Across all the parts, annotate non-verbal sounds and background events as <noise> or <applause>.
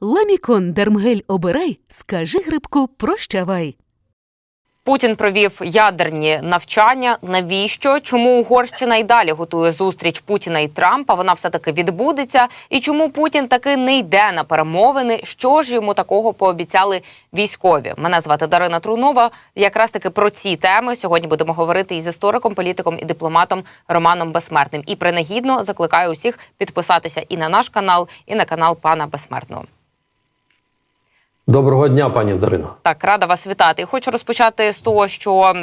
Ламікон Дермгель обирай, скажи грибку прощавай. Путін провів ядерні навчання. Навіщо? Чому Угорщина й далі готує зустріч Путіна і Трампа? Вона все таки відбудеться. І чому Путін таки не йде на перемовини? Що ж йому такого пообіцяли військові? Мене звати Дарина Трунова. Якраз таки про ці теми сьогодні будемо говорити із істориком, політиком і дипломатом Романом Безсмертним. І принагідно закликаю усіх підписатися і на наш канал, і на канал пана Безсмертного. Доброго дня, пані Дарино. Так, рада вас вітати. Хочу розпочати з того, що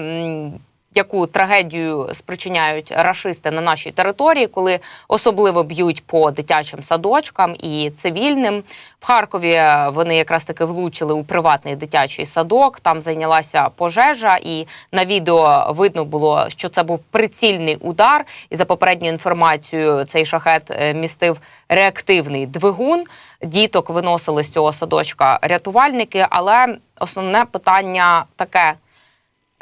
яку трагедію спричиняють рашисти на нашій території, коли особливо б'ють по дитячим садочкам і цивільним. В Харкові вони якраз таки влучили у приватний дитячий садок. Там зайнялася пожежа, і на відео видно було, що це був прицільний удар. І за попередньою інформацією, цей шахет е, містив реактивний двигун. Діток виносили з цього садочка рятувальники. Але основне питання таке: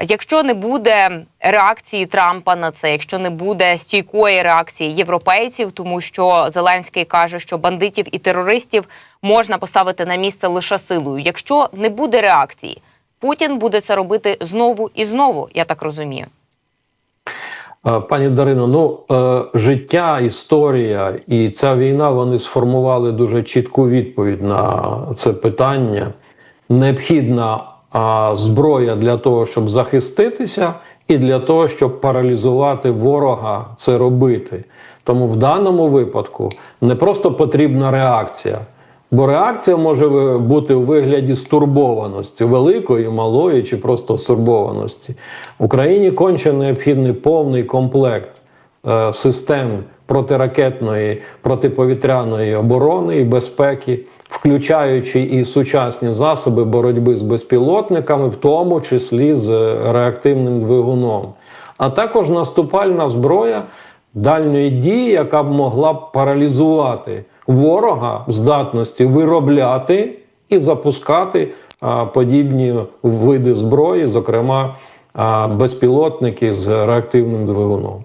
якщо не буде реакції Трампа на це, якщо не буде стійкої реакції європейців, тому що Зеленський каже, що бандитів і терористів можна поставити на місце лише силою. Якщо не буде реакції, Путін буде це робити знову і знову. Я так розумію. Е, Пані Дарино, ну е, життя, історія і ця війна вони сформували дуже чітку відповідь на це питання. Необхідна зброя для того, щоб захиститися, і для того, щоб паралізувати ворога це робити. Тому в даному випадку не просто потрібна реакція. Бо реакція може бути у вигляді стурбованості, великої, малої чи просто стурбованості. Україні конче необхідний повний комплект е, систем протиракетної, протиповітряної оборони і безпеки, включаючи і сучасні засоби боротьби з безпілотниками, в тому числі з реактивним двигуном, а також наступальна зброя дальньої дії, яка б могла б паралізувати ворога в здатності виробляти і запускати а, подібні види зброї, зокрема а, безпілотники з реактивним двигуном.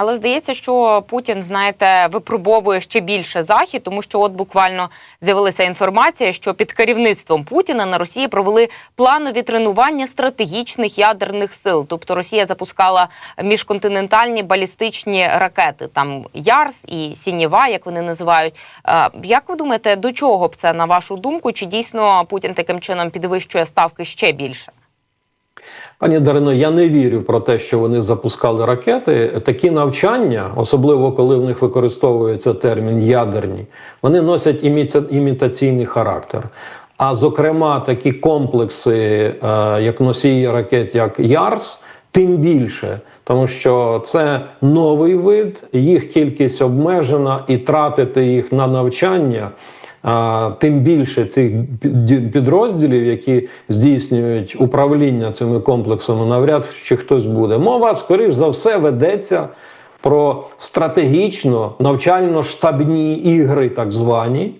Але здається, що Путін, знаєте, випробовує ще більше захід, тому що от буквально з'явилася інформація, що під керівництвом Путіна на Росії провели планові тренування стратегічних ядерних сил. Тобто Росія запускала міжконтинентальні балістичні ракети, там Ярс і Сінєва, як вони називають. Е, Як ви думаєте, до чого б це на вашу думку? Чи дійсно Путін таким чином підвищує ставки ще більше? Пані Дарино, я не вірю про те, що вони запускали ракети. Такі навчання, особливо коли в них використовується термін ядерні, вони носять іміця- імітаційний характер. А зокрема, такі комплекси, е, як носії ракет, як Ярс, тим більше, тому що це новий вид, їх кількість обмежена, і тратити їх на навчання. Тим більше цих підрозділів, які здійснюють управління цими комплексами, навряд чи хтось буде. Мова, скоріш за все, ведеться про стратегічно навчально-штабні ігри, так звані.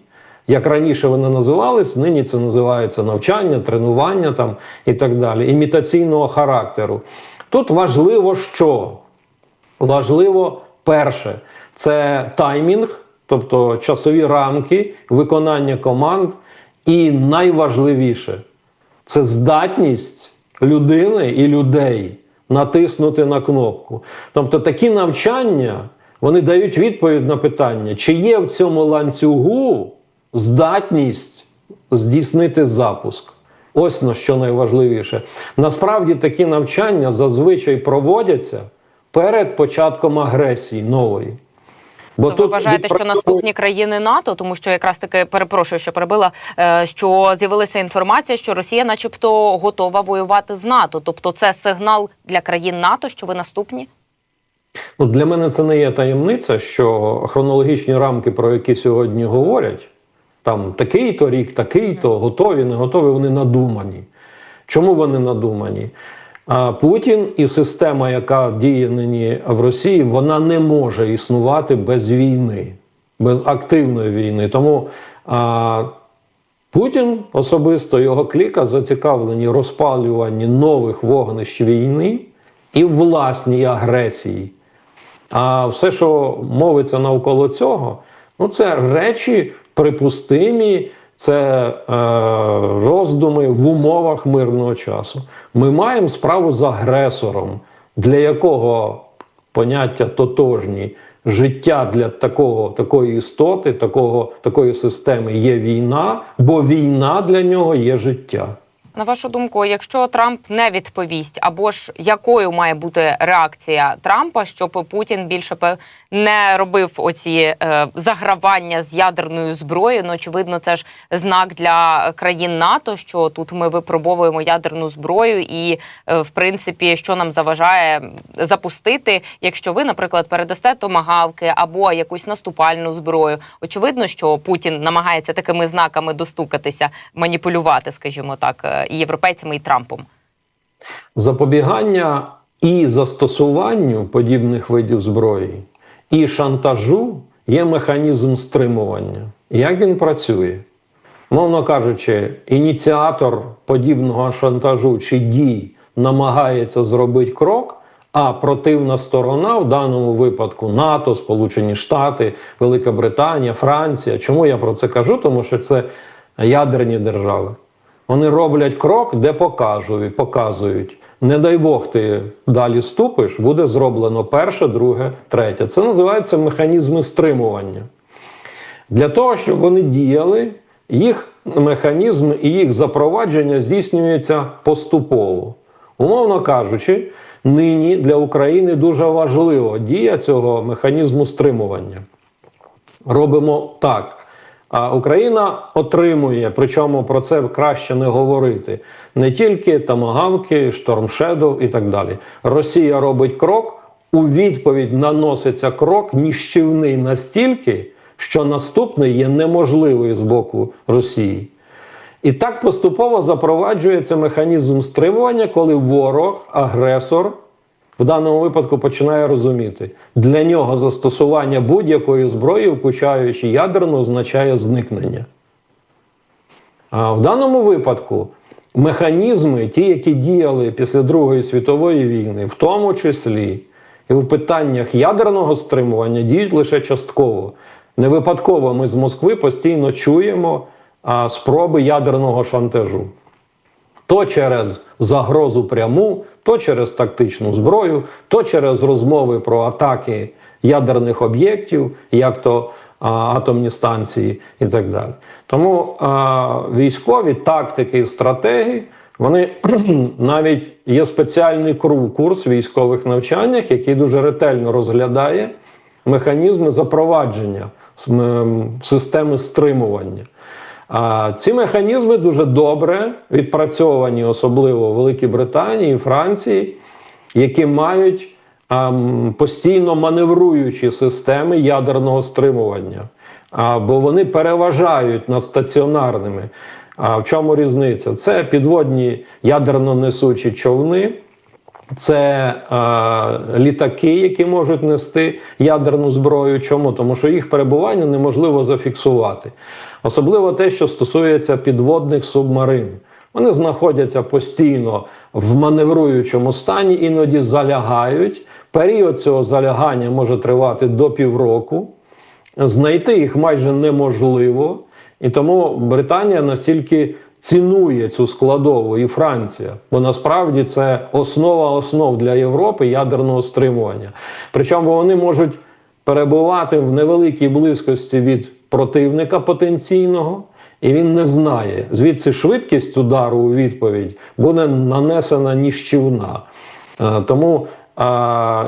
Як раніше вони називались, нині це називається навчання, тренування там і так далі, імітаційного характеру. Тут важливо що? Важливо перше, це таймінг, тобто часові рамки, виконання команд. І найважливіше це здатність людини і людей натиснути на кнопку. Тобто такі навчання вони дають відповідь на питання, чи є в цьому ланцюгу здатність здійснити запуск. Ось на що найважливіше. Насправді такі навчання зазвичай проводяться перед початком агресії нової. Бо ви вважаєте, що наступні країни НАТО, тому що якраз таки перепрошую, що перебила, е, що з'явилася інформація, що Росія, начебто, готова воювати з НАТО. Тобто, це сигнал для країн НАТО, що ви наступні? Ну, для мене це не є таємниця, що хронологічні рамки, про які сьогодні говорять, там такий-то рік, такий-то, готові, не готові, вони надумані. Чому вони надумані? Путін і система, яка діє нині в Росії, вона не може існувати без війни, без активної війни. Тому а, Путін особисто його кліка зацікавлені розпалюванні нових вогнищ війни і власній агресії. А все, що мовиться навколо цього, ну це речі припустимі, це е, роздуми в умовах мирного часу. Ми маємо справу з агресором, для якого поняття тотожні. Життя для такого, такої істоти, такого, такої системи є війна, бо війна для нього є життя. На вашу думку, якщо Трамп не відповість, або ж якою має бути реакція Трампа, щоб Путін більше не робив оці е, загравання з ядерною зброєю? Ну очевидно, це ж знак для країн НАТО, що тут ми випробовуємо ядерну зброю, і е, в принципі, що нам заважає запустити, якщо ви, наприклад, передасте томагавки або якусь наступальну зброю. Очевидно, що Путін намагається такими знаками достукатися, маніпулювати, скажімо так, е, і європейцями, і Трампом. Запобігання і застосуванню подібних видів зброї, і шантажу є механізм стримування. Як він працює? Мовно кажучи, ініціатор подібного шантажу чи дій намагається зробити крок, а противна сторона, в даному випадку НАТО, Сполучені Штати, Велика Британія, Франція. Чому я про це кажу? Тому що це ядерні держави. Вони роблять крок, де покажуть, показують. Не дай Бог, ти далі ступиш, буде зроблено перше, друге, третє. Це називається механізми стримування. Для того, щоб вони діяли, їх механізм і їх запровадження здійснюється поступово. Умовно кажучи, нині для України дуже важлива дія цього механізму стримування. Робимо так. А Україна отримує, причому про це краще не говорити, не тільки тамагавки, штормшедов і так далі. Росія робить крок, у відповідь наноситься крок ніщівний настільки, що наступний є неможливий з боку Росії. І так поступово запроваджується механізм стримування, коли ворог, агресор в даному випадку починає розуміти, для нього застосування будь-якої зброї, включаючи ядерну, означає зникнення. А в даному випадку механізми, ті, які діяли після Другої світової війни, в тому числі і в питаннях ядерного стримування, діють лише частково. Не випадково ми з Москви постійно чуємо а, спроби ядерного шантажу то через загрозу пряму, то через тактичну зброю, то через розмови про атаки ядерних об'єктів, як то а, атомні станції і так далі. Тому а, військові тактики і стратегії. Вони <clears throat> навіть є спеціальний курс військових навчаннях, який дуже ретельно розглядає механізми запровадження системи стримування. Ці механізми дуже добре відпрацьовані, особливо в Великій Британії і Франції, які мають ам, постійно маневруючі системи ядерного стримування. Бо вони переважають над стаціонарними. А в чому різниця? Це підводні ядерно несучі човни. Це е, літаки, які можуть нести ядерну зброю. Чому? Тому що їх перебування неможливо зафіксувати. Особливо те, що стосується підводних субмарин. Вони знаходяться постійно в маневруючому стані, іноді залягають. Період цього залягання може тривати до півроку. Знайти їх майже неможливо. І тому Британія настільки цінує цю складову і Франція, бо насправді це основа основ для Європи ядерного стримування. Причому вони можуть перебувати в невеликій близькості від противника потенційного, і він не знає. Звідси швидкість удару у відповідь буде нанесена ніщівна. Е, Тому, е,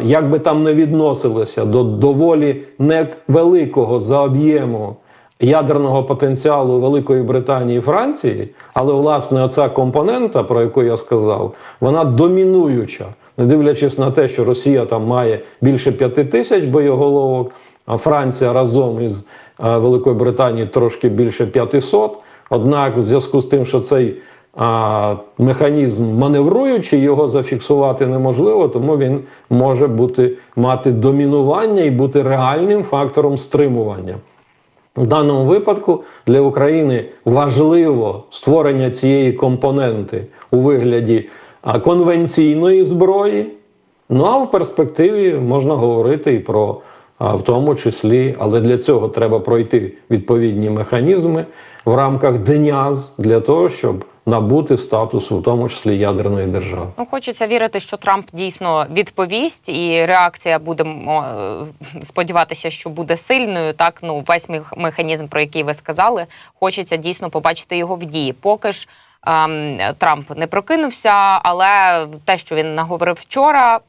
як би там не відносилося до доволі невеликого за об'єму ядерного потенціалу Великої Британії і Франції, але власне оця компонента, про яку я сказав, вона домінуюча, не дивлячись на те, що Росія там має більше п'яти тисяч боєголовок, а Франція разом із е, Великою Британією трошки більше 500. Однак, в зв'язку з тим, що цей а, механізм маневруючий, його зафіксувати неможливо, тому він може бути мати домінування і бути реальним фактором стримування. В даному випадку для України важливо створення цієї компоненти у вигляді конвенційної зброї. Ну а в перспективі можна говорити і про в тому числі, але для цього треба пройти відповідні механізми в рамках ДНЯЗ для того, щоб набути статусу, в тому числі ядерної держави. Ну, хочеться вірити, що Трамп дійсно відповість, і реакція будемо е, сподіватися, що буде сильною. Так, ну весь мех- механізм, про який ви сказали, хочеться дійсно побачити його в дії. Поки ж ем, Трамп не прокинувся, але те, що він наговорив вчора.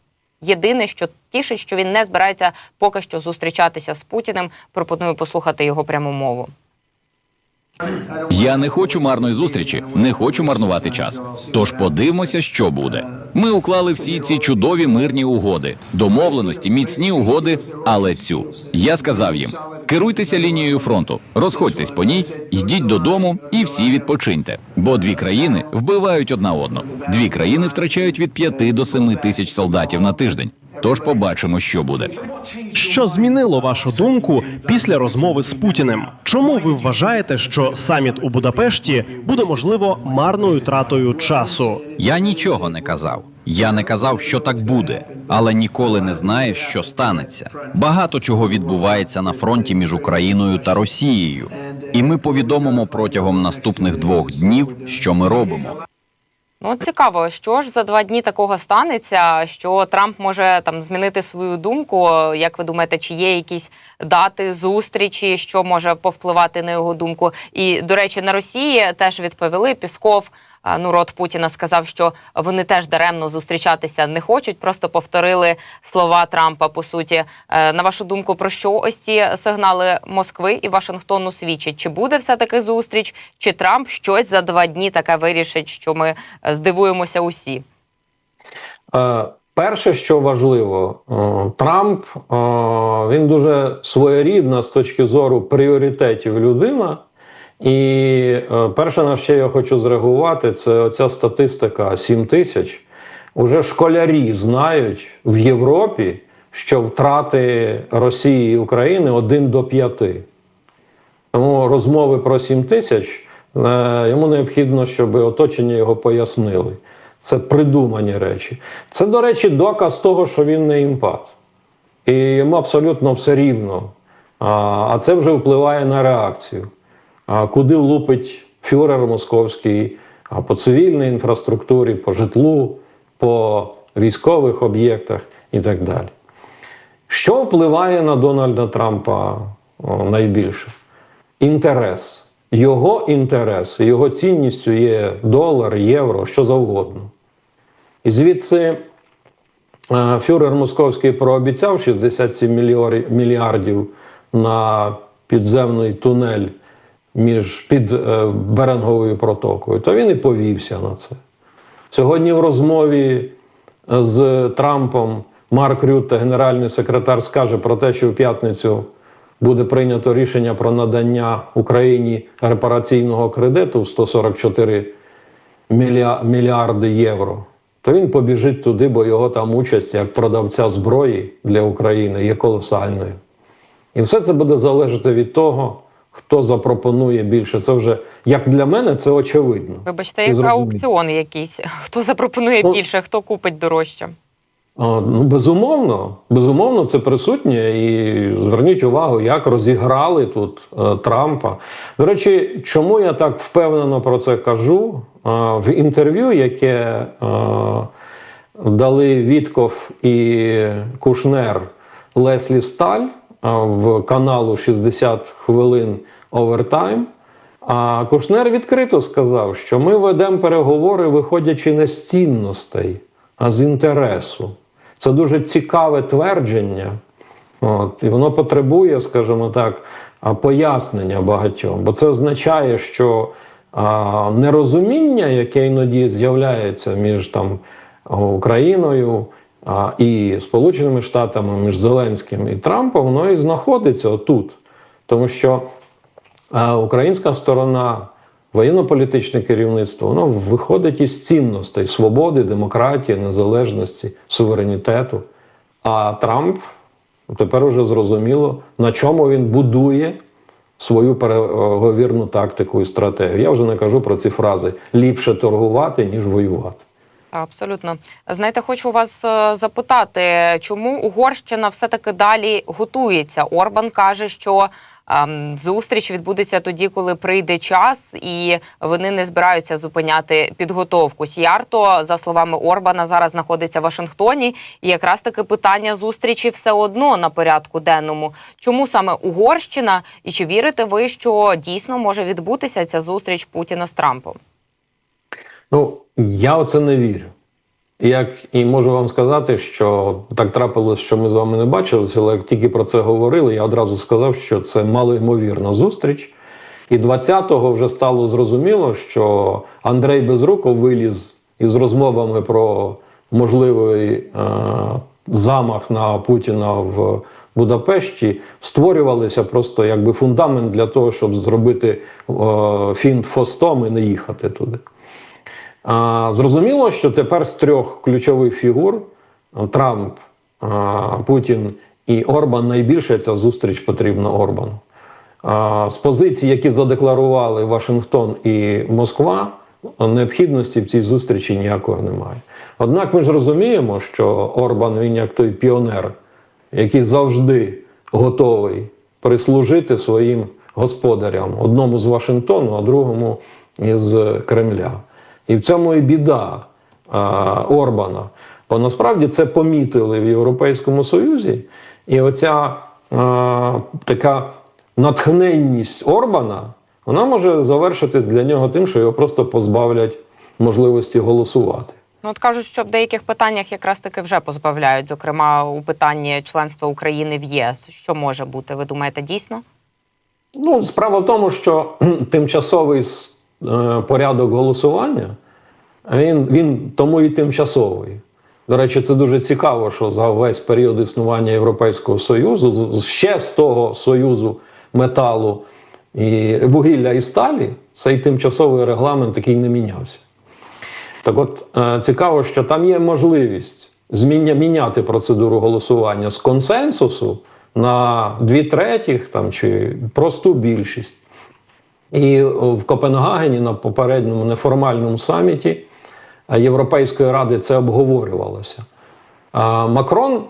Єдине, що тішить, що він не збирається поки що зустрічатися з Путіним. Пропоную послухати його пряму мову. Я не хочу марної зустрічі, не хочу марнувати час. Тож подивимося, що буде. Ми уклали всі ці чудові мирні угоди, домовленості, міцні угоди. Але цю я сказав їм: керуйтеся лінією фронту, розходьтесь по ній, йдіть додому і всі відпочиньте. Бо дві країни вбивають одна одну. Дві країни втрачають від 5 до 7 тисяч солдатів на тиждень. Тож побачимо, що буде. Що змінило вашу думку після розмови з Путіним? Чому ви вважаєте, що саміт у Будапешті буде можливо марною тратою часу? Я нічого не казав. Я не казав, що так буде, але ніколи не знаєш, що станеться. Багато чого відбувається на фронті між Україною та Росією, і ми повідомимо протягом наступних двох днів, що ми робимо. Ну, цікаво, що ж за два дні такого станеться, що Трамп може там змінити свою думку. Як ви думаєте, чи є якісь дати зустрічі, що може повпливати на його думку? І до речі, на Росії теж відповіли Пісков. Ну, рот Путіна сказав, що вони теж даремно зустрічатися не хочуть. Просто повторили слова Трампа. По суті, Е, на вашу думку, про що ось ці сигнали Москви і Вашингтону свідчать? Чи буде все таки зустріч, чи Трамп щось за два дні таке вирішить, що ми е, здивуємося усі? Е, Перше, що важливо, Трамп він дуже своєрідна з точки зору пріоритетів людина. І е, перше, на що я хочу зреагувати, це оця статистика 7 тисяч. Уже школярі знають в Європі, що втрати Росії і України 1 до 5. Тому розмови про 7 тисяч е, йому необхідно, щоб оточення його пояснили. Це придумані речі. Це, до речі, доказ того, що він не імпат. І йому абсолютно все рівно. А, а це вже впливає на реакцію. Куди лупить фюрер московський, по цивільній інфраструктурі, по житлу, по військових об'єктах і так далі. Що впливає на Дональда Трампа найбільше? Інтерес. Його інтерес, його цінністю є долар, євро, що завгодно. І звідси е, фюрер Московський прообіцяв 67 мільярдів на підземний тунель між під е, Беринговою протокою, то він і повівся на це. Сьогодні в розмові з Трампом Марк Рютте, генеральний секретар, скаже про те, що в п'ятницю буде прийнято рішення про надання Україні репараційного кредиту в 144 мілья- мільярди євро. То він побіжить туди, бо його там участь як продавця зброї для України є колосальною. І все це буде залежати від того, хто запропонує більше. Це вже як для мене, це очевидно. Вибачте, як аукціон якийсь. <laughs> Хто запропонує Ну, більше, хто купить дорожче? А, Ну, безумовно, безумовно, це присутнє. І зверніть увагу, як розіграли тут е, Трампа. До речі, чому я так впевнено про це кажу? А, в інтерв'ю, яке е, дали Вітков і Кушнер Леслі Сталь в каналу 60 хвилин овертайм. А Кушнер відкрито сказав, що ми ведемо переговори, виходячи не з цінностей, а з інтересу. Це дуже цікаве твердження. От, і воно потребує, скажімо так, пояснення багатьом. Бо це означає, що а, нерозуміння, яке іноді з'являється між там, Україною і Сполученими Штатами, між Зеленським і Трампом, воно і знаходиться отут. Тому що українська сторона, воєнно-політичне керівництво, воно виходить із цінностей свободи, демократії, незалежності, суверенітету. А Трамп тепер вже зрозуміло, на чому він будує свою переговірну тактику і стратегію. Я вже не кажу про ці фрази ліпше торгувати, ніж воювати. Абсолютно. Знаєте, хочу вас е, запитати, чому Угорщина все-таки далі готується? Орбан каже, що ем, зустріч відбудеться тоді, коли прийде час, і вони не збираються зупиняти підготовку. Сіярто, за словами Орбана, зараз знаходиться в Вашингтоні, і якраз таки питання зустрічі все одно на порядку денному. Чому саме Угорщина? І чи вірите ви, що дійсно може відбутися ця зустріч Путіна з Трампом? Ну, я оце не вірю. Як і можу вам сказати, що так трапилось, що ми з вами не бачилися, але як тільки про це говорили, я одразу сказав, що це малоймовірна зустріч. І 20-го вже стало зрозуміло, що Андрей Безруков виліз із розмовами про можливий е, замах на Путіна в Будапешті, створювалися просто якби фундамент для того, щоб зробити е, фінт фостом і не їхати туди. Зрозуміло, що тепер з трьох ключових фігур Трамп, Путін і Орбан найбільше ця зустріч потрібна Орбану. З позицій, які задекларували Вашингтон і Москва, необхідності в цій зустрічі ніякої немає. Однак ми ж розуміємо, що Орбан він як той піонер, який завжди готовий прислужити своїм господарям, одному з Вашингтону, а другому із Кремля. І в цьому і біда а, Орбана. Бо насправді це помітили в Європейському Союзі, і оця а, така натхненність Орбана вона може завершитись для нього тим, що його просто позбавлять можливості голосувати. Ну, от кажуть, що в деяких питаннях якраз таки вже позбавляють, зокрема у питанні членства України в ЄС. Що може бути? Ви думаєте, дійсно? Ну, справа в тому, що тимчасовий порядок голосування, він, він тому і тимчасовий. До речі, це дуже цікаво, що за весь період існування Європейського Союзу, ще з того союзу металу і вугілля і сталі, цей тимчасовий регламент такий не мінявся. Так от е, цікаво, що там є можливість зміня, міняти процедуру голосування з консенсусу на дві третіх там, чи просту більшість. І в Копенгагені на попередньому неформальному саміті е, Європейської ради це обговорювалося. Макрон е,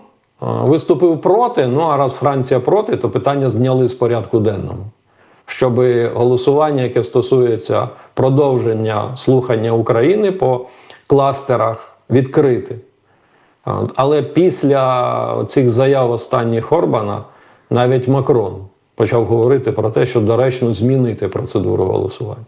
виступив проти, ну а раз Франція проти, то питання зняли з порядку денного. Щоб голосування, яке стосується продовження слухання України по кластерах, відкрити. Але після цих заяв останніх Орбана навіть Макрон почав говорити про те, що доречно змінити процедуру голосування.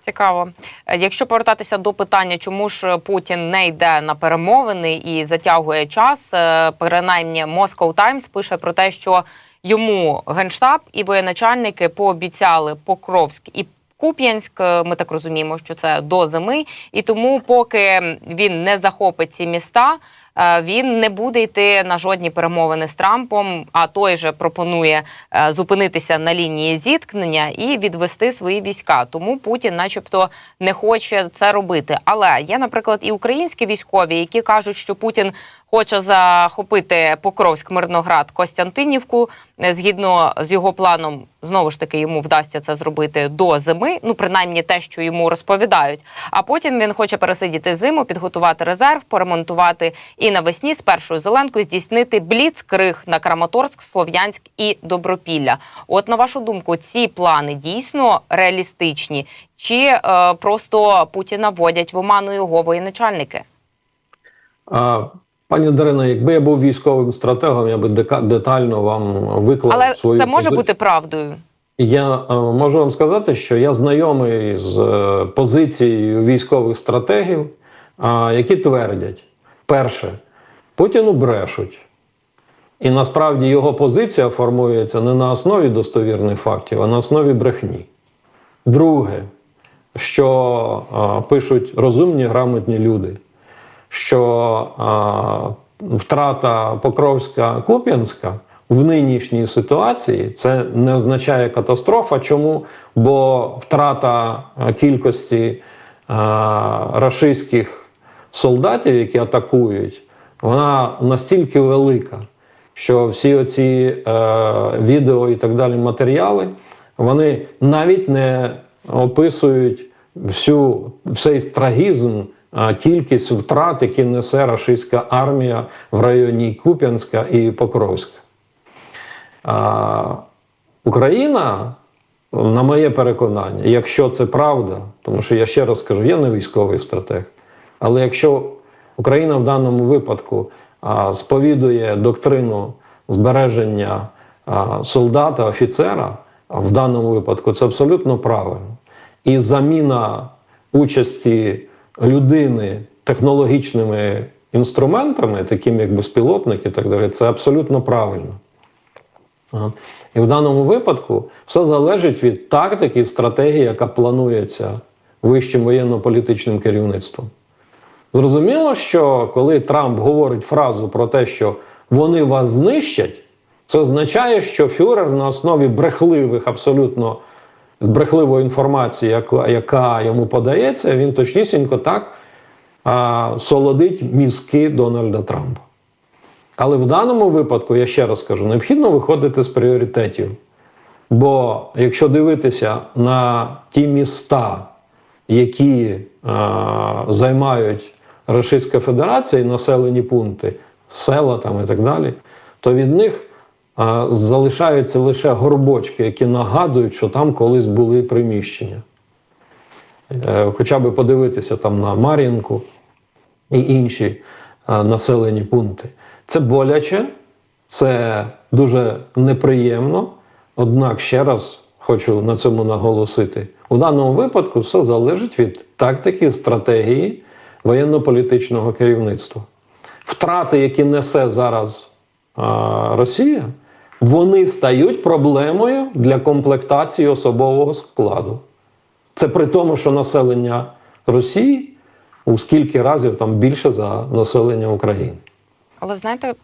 Цікаво. Е, Якщо повертатися до питання, чому ж Путін не йде на перемовини і затягує час, е, принаймні Moscow Times пише про те, що йому генштаб і воєначальники пообіцяли Покровськ і. Куп'янськ, е, ми так розуміємо, що це до зими, і тому, поки він не захопить ці міста, він не буде йти на жодні перемовини з Трампом. А той же пропонує е, зупинитися на лінії зіткнення і відвести свої війська. Тому Путін, начебто, не хоче це робити. Але є, наприклад, і українські військові, які кажуть, що Путін хоче захопити Покровськ, Мирноград, Костянтинівку. Е, Згідно з його планом, знову ж таки йому вдасться це зробити до зими. Ну принаймні те, що йому розповідають. А потім він хоче пересидіти зиму, підготувати резерв, поремонтувати і навесні з першою зеленкою здійснити бліцкриг на Краматорськ, Слов'янськ і Добропілля. От на вашу думку, ці плани дійсно реалістичні, чи е, просто Путіна вводять в оману його воєначальники? А, пані Дарина, якби я був військовим стратегом, я би детально вам виклав Але свою це може позицію. бути правдою. Я е, можу вам сказати, що я знайомий з е, позицією військових стратегів, а, які твердять: перше, Путіну брешуть. І насправді його позиція формується не на основі достовірних фактів, а на основі брехні. Друге, що а, пишуть розумні, грамотні люди, що а, втрата Покровська Куп'янська в нинішній ситуації це не означає катастрофа. Чому? Бо втрата кількості а, рашистських солдатів, які атакують, вона настільки велика, що всі оці е, відео і так далі матеріали, вони навіть не описують всю, всей трагізм а, кількість втрат, які несе рашистська армія в районі Куп'янська і Покровська. А, Україна, на моє переконання, якщо це правда, тому що я ще раз скажу, я не військовий стратег, але якщо Україна в даному випадку сповідує доктрину збереження солдата, офіцера, в даному випадку це абсолютно правильно. І заміна участі людини технологічними інструментами, такими як безпілотники і так далі, це абсолютно правильно. І в даному випадку все залежить від тактики і стратегії, яка планується вищим воєнно-політичним керівництвом. Зрозуміло, що коли Трамп говорить фразу про те, що вони вас знищать, це означає, що Фюрер на основі брехливих, абсолютно брехливої інформації, яка, йому подається, він точнісінько так а, солодить мізки Дональда Трампа. Але в даному випадку, я ще раз кажу, необхідно виходити з пріоритетів. Бо якщо дивитися на ті міста, які е, займають Російська Федерація і населені пункти, села там і так далі, то від них е, залишаються лише горбочки, які нагадують, що там колись були приміщення. Е, хоча б подивитися там на Мар'їнку і інші е, населені пункти. Це боляче, це дуже неприємно. Однак ще раз хочу на цьому наголосити: у даному випадку все залежить від тактики, стратегії воєнно-політичного керівництва. Втрати, які несе зараз а, Росія, вони стають проблемою для комплектації особового складу. Це при тому, що населення Росії у скільки разів там більше за населення України. Але знаєте,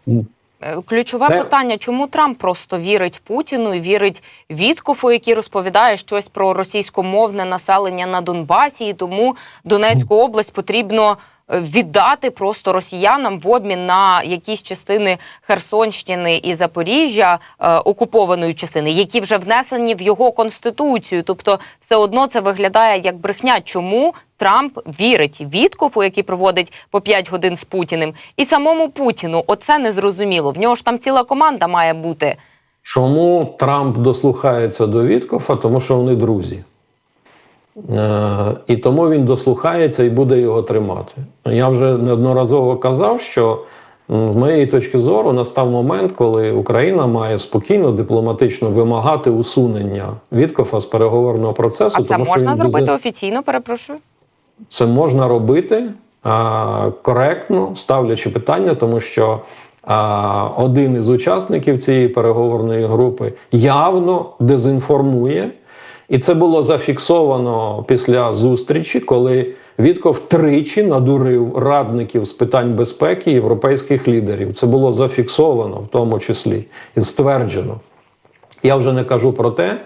ключове Це- питання, чому Трамп просто вірить Путіну і вірить Віткофу, який розповідає щось про російськомовне населення на Донбасі, і тому Донецьку область потрібно е, віддати просто росіянам в обмін на якісь частини Херсонщини і Запоріжжя е, окупованої частини, які вже внесені в його конституцію. Тобто, все одно це виглядає як брехня. Чому Трамп вірить Віткофу, який проводить по 5 годин з Путіним, і самому Путіну? Оце незрозуміло. В нього ж там ціла команда має бути. Чому Трамп дослухається до Віткофа? Тому що вони друзі. Е, і тому він дослухається і буде його тримати. Я вже неодноразово казав, що з моєї точки зору настав момент, коли Україна має спокійно дипломатично вимагати усунення Віткофа з переговорного процесу. А це тому що можна він без- зробити офіційно? Перепрошую. це можна робити а, коректно, ставлячи питання, тому що а, один із учасників цієї переговорної групи явно дезінформує. І це було зафіксовано після зустрічі, коли Вітков тричі надурив радників з питань безпеки європейських лідерів. Це було зафіксовано в тому числі і стверджено. Я вже не кажу про те,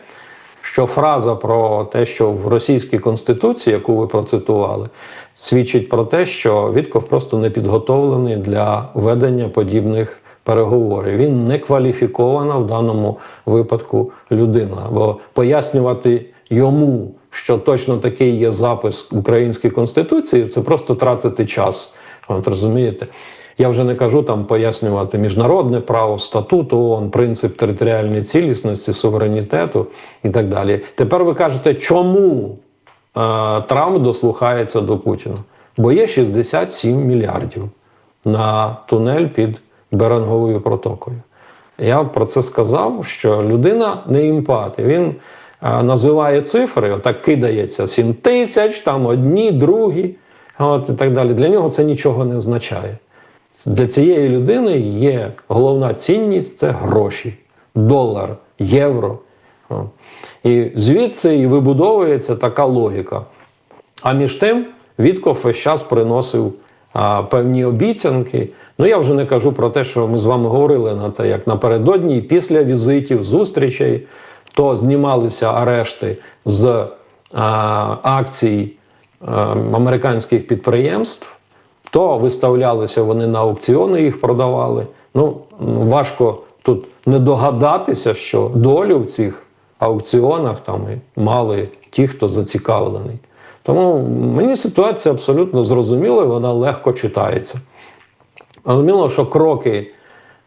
що фраза про те, що в російській конституції, яку ви процитували, свідчить про те, що Вітков просто не підготовлений для ведення подібних переговорів. Він не кваліфікована в даному випадку людина. Бо пояснювати йому, що точно такий є запис в українській конституції, це просто тратити час. От розумієте? Я вже не кажу там пояснювати міжнародне право, статут ООН, принцип територіальної цілісності, суверенітету і так далі. Тепер ви кажете, чому е, Трамп дослухається до Путіна? Бо є 67 мільярдів на тунель під Беринговою протокою. Я про це сказав, що людина не імпат. Він е, називає цифри, отак кидається 7 тисяч, там одні, другі, от, і так далі. Для нього це нічого не означає. Для цієї людини є головна цінність це гроші, долар, євро. І звідси і вибудовується така логіка. А між тим, Вітков весь час приносив певні обіцянки. Ну я вже не кажу про те, що ми з вами говорили на те, як напередодні, після візитів, зустрічей, то знімалися арешти з акцій американських підприємств то виставлялися вони на аукціони, їх продавали. Ну, важко тут не догадатися, що долю в цих аукціонах там мали ті, хто зацікавлений. Тому мені ситуація абсолютно зрозуміла, і вона легко читається. Зрозуміло, що кроки,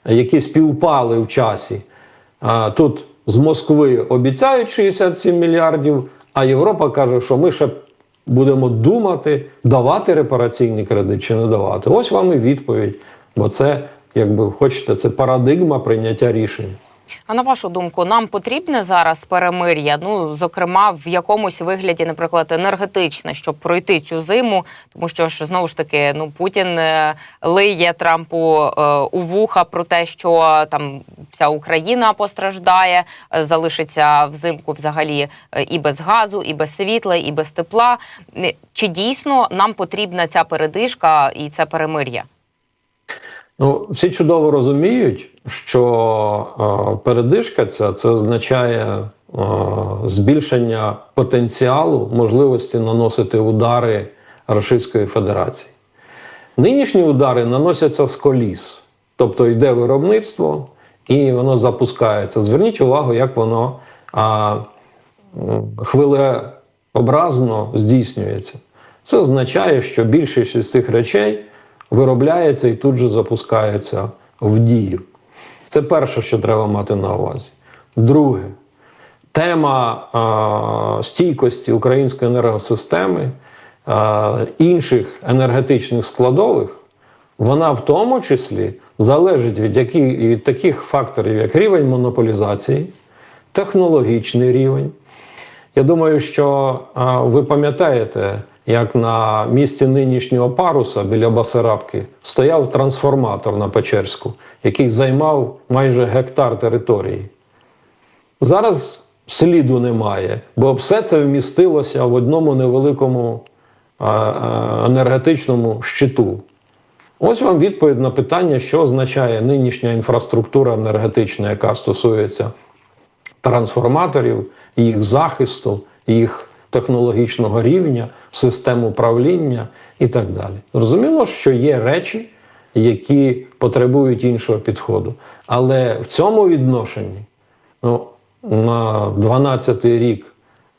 які співпали в часі, тут з Москви обіцяють 67 мільярдів, а Європа каже, що ми ще будемо думати, давати репараційний кредит чи не давати. Ось вам і відповідь. Бо це, якби хочете, це парадигма прийняття рішень. А на вашу думку, нам потрібне зараз перемир'я? Ну, зокрема, в якомусь вигляді, наприклад, енергетичне, щоб пройти цю зиму, тому що ж знову ж таки, ну Путін е, лиє Трампу е, у вуха про те, що там вся Україна постраждає, е, залишиться взимку взагалі е, і без газу, і без світла, і без тепла. Чи дійсно нам потрібна ця передишка і це перемир'я? Ну, всі чудово розуміють, що е, передишка ця це означає е, збільшення потенціалу можливості наносити удари Російської Федерації. Нинішні удари наносяться з коліс, тобто йде виробництво і воно запускається. Зверніть увагу, як воно а, хвилеобразно здійснюється. Це означає, що більшість із цих речей виробляється і тут же запускається в дію. Це перше, що треба мати на увазі. Друге, тема а, стійкості української енергосистеми, а, інших енергетичних складових, вона в тому числі залежить від, які, від таких факторів, як рівень монополізації, технологічний рівень. Я думаю, що а, ви пам'ятаєте, як на місці нинішнього паруса біля Басарабки стояв трансформатор на Печерську, який займав майже гектар території. Зараз сліду немає, бо все це вмістилося в одному невеликому енергетичному щиту. Ось вам відповідь на питання, що означає нинішня інфраструктура енергетична, яка стосується трансформаторів, їх захисту, їх технологічного рівня, систем управління і так далі. Зрозуміло, що є речі, які потребують іншого підходу. Але в цьому відношенні ну, на 12-й рік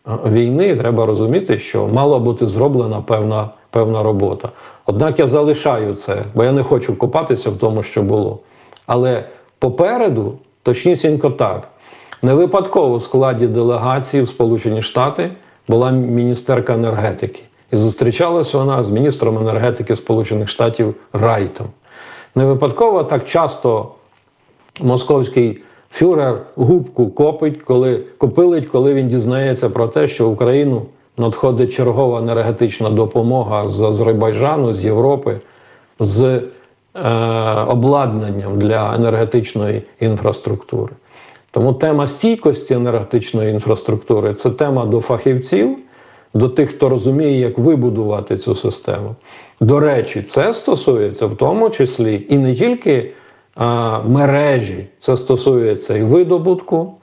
е, війни треба розуміти, що мала бути зроблена певна, певна робота. Однак я залишаю це, бо я не хочу копатися в тому, що було. Але попереду, точнісінько так, не випадково в складі делегації в Сполучені Штати була міністерка енергетики. І зустрічалась вона з міністром енергетики Сполучених Штатів Райтом. Не випадково так часто московський фюрер губку копить, коли копилить, коли він дізнається про те, що Україну надходить чергова енергетична допомога з Азербайджану, з Європи, з е, обладнанням для енергетичної інфраструктури. Тому тема стійкості енергетичної інфраструктури це тема до фахівців, до тих, хто розуміє, як вибудувати цю систему. До речі, це стосується в тому числі і не тільки а, мережі, це стосується і видобутку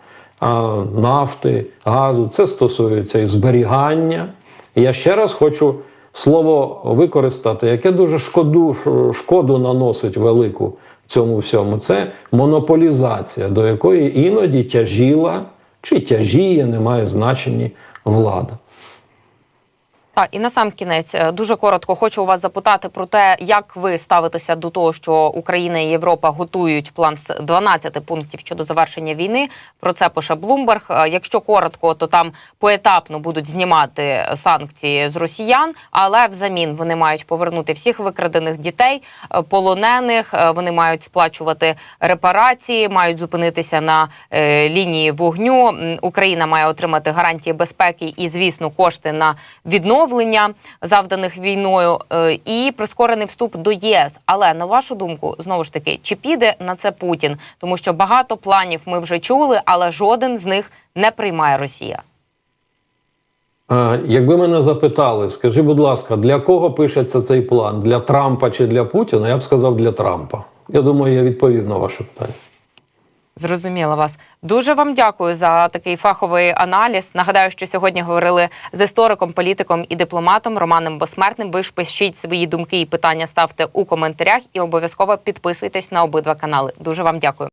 а, нафти, газу, це стосується і зберігання. Я ще раз хочу слово використати, яке дуже шкоду, шкоду наносить велику цьому всьому. Це монополізація, до якої іноді тяжіла чи тяжіє, немає значення влада. Так, і на сам кінець е, дуже коротко хочу у вас запитати про те, як ви ставитеся до того, що Україна і Європа готують план з 12 пунктів щодо завершення війни. Про це пише Блумберг. Е, Якщо коротко, то там поетапно будуть знімати санкції з росіян, але взамін вони мають повернути всіх викрадених дітей, е, полонених. е, Вони мають сплачувати репарації, мають зупинитися на е, лінії вогню. Україна має отримати гарантії безпеки і, звісно, кошти на відновлення завданих війною е, і прискорений вступ до ЄС. Але на вашу думку, знову ж таки, чи піде на це Путін? Тому що багато планів ми вже чули, але жоден з них не приймає Росія. Е, Якби мене запитали, скажи, будь ласка, для кого пишеться цей план? Для Трампа чи для Путіна? Я б сказав для Трампа. Я думаю, я відповів на ваше питання. Зрозуміла вас. Дуже вам дякую за такий фаховий аналіз. Нагадаю, що сьогодні говорили з істориком, політиком і дипломатом Романом Босмертним. Ви ж пишіть свої думки і питання ставте у коментарях і обов'язково підписуйтесь на обидва канали. Дуже вам дякую.